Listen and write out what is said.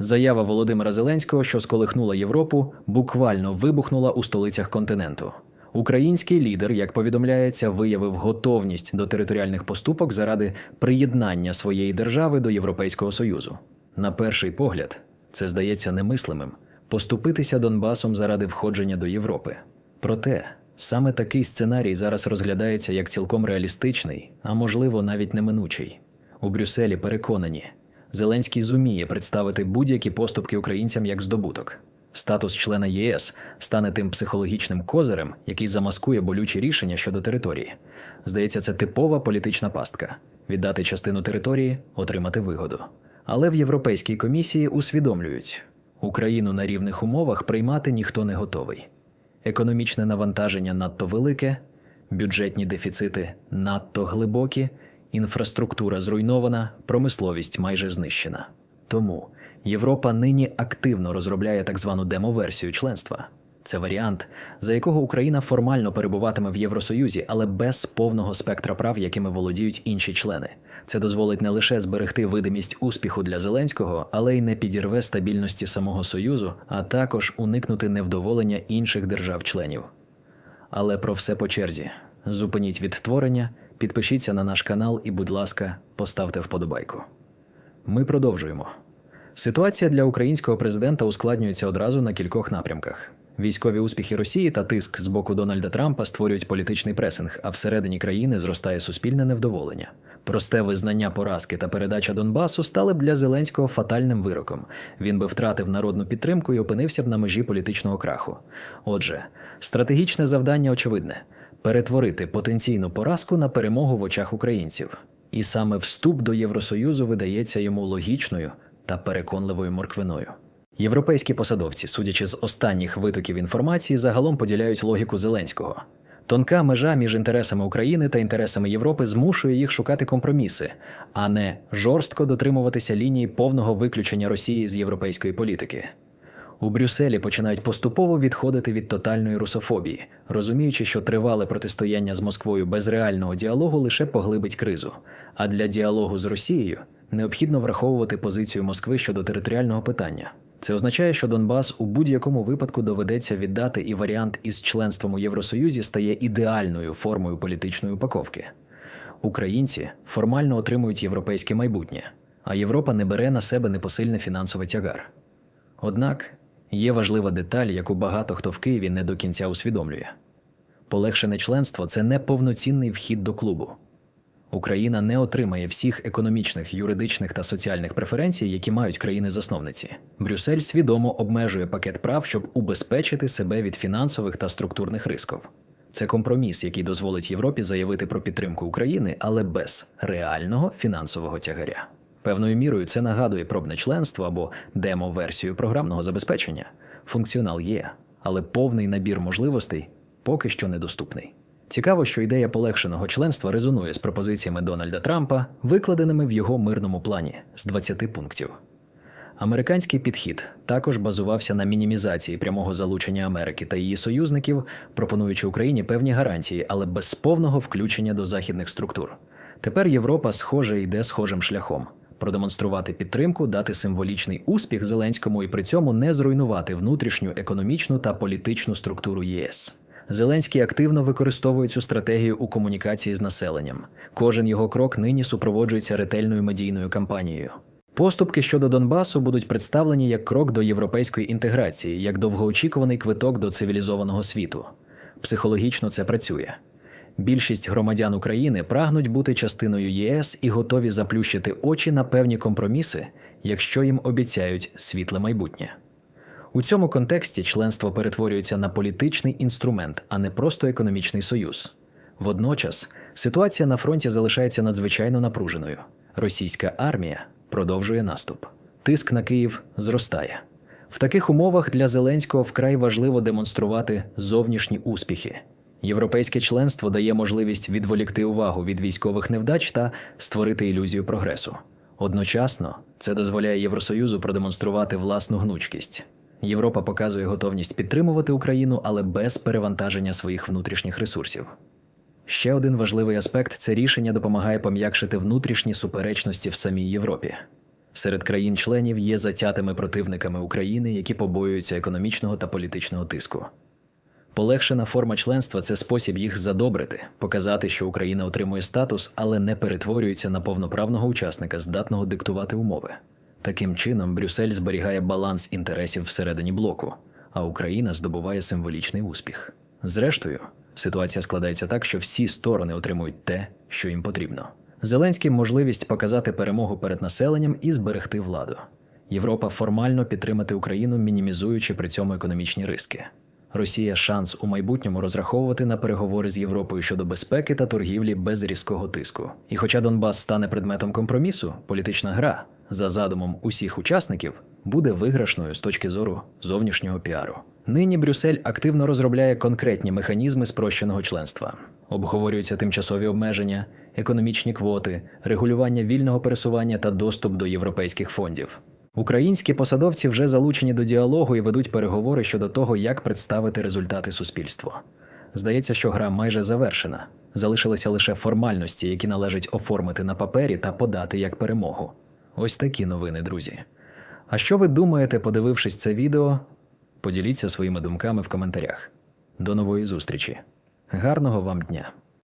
Заява Володимира Зеленського, що сколихнула Європу, буквально вибухнула у столицях континенту. Український лідер, як повідомляється, виявив готовність до територіальних поступок заради приєднання своєї держави до Європейського Союзу. На перший погляд, це здається немислимим поступитися Донбасом заради входження до Європи. Проте саме такий сценарій зараз розглядається як цілком реалістичний, а можливо навіть неминучий. У Брюсселі переконані, Зеленський зуміє представити будь-які поступки українцям як здобуток. Статус члена ЄС стане тим психологічним козирем, який замаскує болючі рішення щодо території. Здається, це типова політична пастка віддати частину території, отримати вигоду. Але в Європейській комісії усвідомлюють, Україну на рівних умовах приймати ніхто не готовий. Економічне навантаження надто велике, бюджетні дефіцити надто глибокі, інфраструктура зруйнована, промисловість майже знищена. Тому Європа нині активно розробляє так звану демоверсію членства. Це варіант, за якого Україна формально перебуватиме в Євросоюзі, але без повного спектра прав, якими володіють інші члени. Це дозволить не лише зберегти видимість успіху для Зеленського, але й не підірве стабільності самого Союзу, а також уникнути невдоволення інших держав-членів. Але про все по черзі. Зупиніть відтворення, підпишіться на наш канал і, будь ласка, поставте вподобайку. Ми продовжуємо. Ситуація для українського президента ускладнюється одразу на кількох напрямках. Військові успіхи Росії та тиск з боку Дональда Трампа створюють політичний пресинг, а всередині країни зростає суспільне невдоволення. Просте визнання поразки та передача Донбасу стали б для Зеленського фатальним вироком. Він би втратив народну підтримку і опинився б на межі політичного краху. Отже, стратегічне завдання очевидне перетворити потенційну поразку на перемогу в очах українців. І саме вступ до Євросоюзу видається йому логічною та переконливою морквиною. Європейські посадовці, судячи з останніх витоків інформації, загалом поділяють логіку Зеленського. Тонка межа між інтересами України та інтересами Європи змушує їх шукати компроміси, а не жорстко дотримуватися лінії повного виключення Росії з європейської політики. У Брюсселі починають поступово відходити від тотальної русофобії, розуміючи, що тривале протистояння з Москвою без реального діалогу лише поглибить кризу. А для діалогу з Росією необхідно враховувати позицію Москви щодо територіального питання. Це означає, що Донбас у будь-якому випадку доведеться віддати, і варіант із членством у Євросоюзі стає ідеальною формою політичної упаковки. Українці формально отримують європейське майбутнє, а Європа не бере на себе непосильний фінансовий тягар. Однак є важлива деталь, яку багато хто в Києві не до кінця усвідомлює: полегшене членство це не повноцінний вхід до клубу. Україна не отримає всіх економічних, юридичних та соціальних преференцій, які мають країни-засновниці. Брюссель свідомо обмежує пакет прав, щоб убезпечити себе від фінансових та структурних рисків. Це компроміс, який дозволить Європі заявити про підтримку України, але без реального фінансового тягаря. Певною мірою це нагадує пробне членство або демо-версію програмного забезпечення. Функціонал є, але повний набір можливостей поки що недоступний. Цікаво, що ідея полегшеного членства резонує з пропозиціями Дональда Трампа, викладеними в його мирному плані з 20 пунктів. Американський підхід також базувався на мінімізації прямого залучення Америки та її союзників, пропонуючи Україні певні гарантії, але без повного включення до західних структур. Тепер Європа, схоже, йде схожим шляхом продемонструвати підтримку, дати символічний успіх Зеленському і при цьому не зруйнувати внутрішню економічну та політичну структуру ЄС. Зеленський активно використовує цю стратегію у комунікації з населенням. Кожен його крок нині супроводжується ретельною медійною кампанією. Поступки щодо Донбасу будуть представлені як крок до європейської інтеграції, як довгоочікуваний квиток до цивілізованого світу. Психологічно це працює. Більшість громадян України прагнуть бути частиною ЄС і готові заплющити очі на певні компроміси, якщо їм обіцяють світле майбутнє. У цьому контексті членство перетворюється на політичний інструмент, а не просто економічний союз. Водночас ситуація на фронті залишається надзвичайно напруженою. Російська армія продовжує наступ. Тиск на Київ зростає. В таких умовах для Зеленського вкрай важливо демонструвати зовнішні успіхи. Європейське членство дає можливість відволікти увагу від військових невдач та створити ілюзію прогресу. Одночасно це дозволяє Євросоюзу продемонструвати власну гнучкість. Європа показує готовність підтримувати Україну, але без перевантаження своїх внутрішніх ресурсів. Ще один важливий аспект це рішення допомагає пом'якшити внутрішні суперечності в самій Європі. серед країн-членів є затятими противниками України, які побоюються економічного та політичного тиску. Полегшена форма членства це спосіб їх задобрити, показати, що Україна отримує статус, але не перетворюється на повноправного учасника, здатного диктувати умови. Таким чином, Брюссель зберігає баланс інтересів всередині блоку, а Україна здобуває символічний успіх. Зрештою, ситуація складається так, що всі сторони отримують те, що їм потрібно. Зеленський можливість показати перемогу перед населенням і зберегти владу. Європа формально підтримати Україну, мінімізуючи при цьому економічні риски. Росія шанс у майбутньому розраховувати на переговори з Європою щодо безпеки та торгівлі без різкого тиску. І хоча Донбас стане предметом компромісу, політична гра за задумом усіх учасників буде виграшною з точки зору зовнішнього піару. Нині Брюссель активно розробляє конкретні механізми спрощеного членства. Обговорюються тимчасові обмеження, економічні квоти, регулювання вільного пересування та доступ до європейських фондів. Українські посадовці вже залучені до діалогу і ведуть переговори щодо того, як представити результати суспільству. Здається, що гра майже завершена. Залишилися лише формальності, які належить оформити на папері та подати як перемогу. Ось такі новини, друзі. А що ви думаєте, подивившись це відео? Поділіться своїми думками в коментарях. До нової зустрічі. Гарного вам дня!